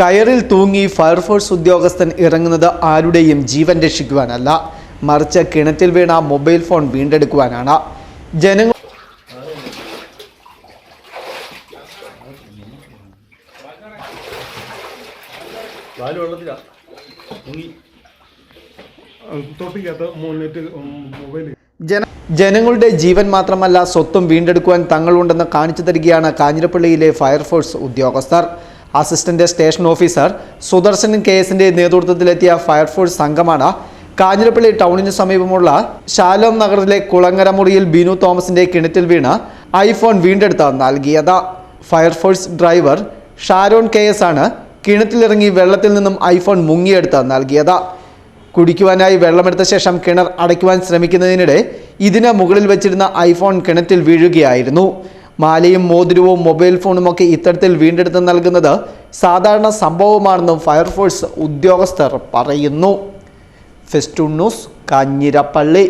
കയറിൽ തൂങ്ങി ഫയർഫോഴ്സ് ഉദ്യോഗസ്ഥൻ ഇറങ്ങുന്നത് ആരുടെയും ജീവൻ രക്ഷിക്കുവാനല്ല. മറിച്ച് കിണറ്റിൽ വീണ മൊബൈൽ ഫോൺ വീണ്ടെടുക്കുവാനാണ്. ജനങ്ങൾ ജന ജനങ്ങളുടെ ജീവൻ മാത്രമല്ല സ്വത്തും വീണ്ടെടുക്കുവാൻ തങ്ങളുണ്ടെന്ന് കാണിച്ചു തരികയാണ് കാഞ്ഞിരപ്പള്ളിയിലെ ഫയർഫോഴ്സ് ഉദ്യോഗസ്ഥർ. അസിസ്റ്റന്റ് സ്റ്റേഷൻ ഓഫീസർ സുദർശൻ കേസിന്റെ നേതൃത്വത്തിലെത്തിയ ഫയർഫോഴ്സ് സംഘമാണ്. കാഞ്ഞിരപ്പള്ളി ടൗണിന് സമീപമുള്ള ശാലോം നഗറിലെ കുളങ്ങര മുറിയിൽ ബിനു തോമസിന്റെ കിണറ്റിൽ വീണ് ഐഫോൺ വീണ്ടെടുത്ത് നൽകിയത്. Fire force driver Sharon K S ആണ് കിണറ്റിലിറങ്ങി വെള്ളത്തിൽ നിന്നും ഐഫോൺ മുങ്ങിയെടുത്ത് നൽകിയത്. കുടിക്കുവാനായി വെള്ളമെടുത്ത ശേഷം കിണർ അടയ്ക്കുവാൻ ശ്രമിക്കുന്നതിനിടെ ഇതിന് മുകളിൽ വെച്ചിരുന്ന ഐഫോൺ കിണറ്റിൽ വീഴുകയായിരുന്നു. മാലയും മോതിരവും മൊബൈൽ ഫോണും ഒക്കെ ഇത്തരത്തിൽ വീണ്ടെടുത്ത് നൽകുന്നത് സാധാരണ സംഭവമാണെന്നും ഫയർഫോഴ്സ് ഉദ്യോഗസ്ഥർ പറയുന്നു. Festoon news Kanjirappally.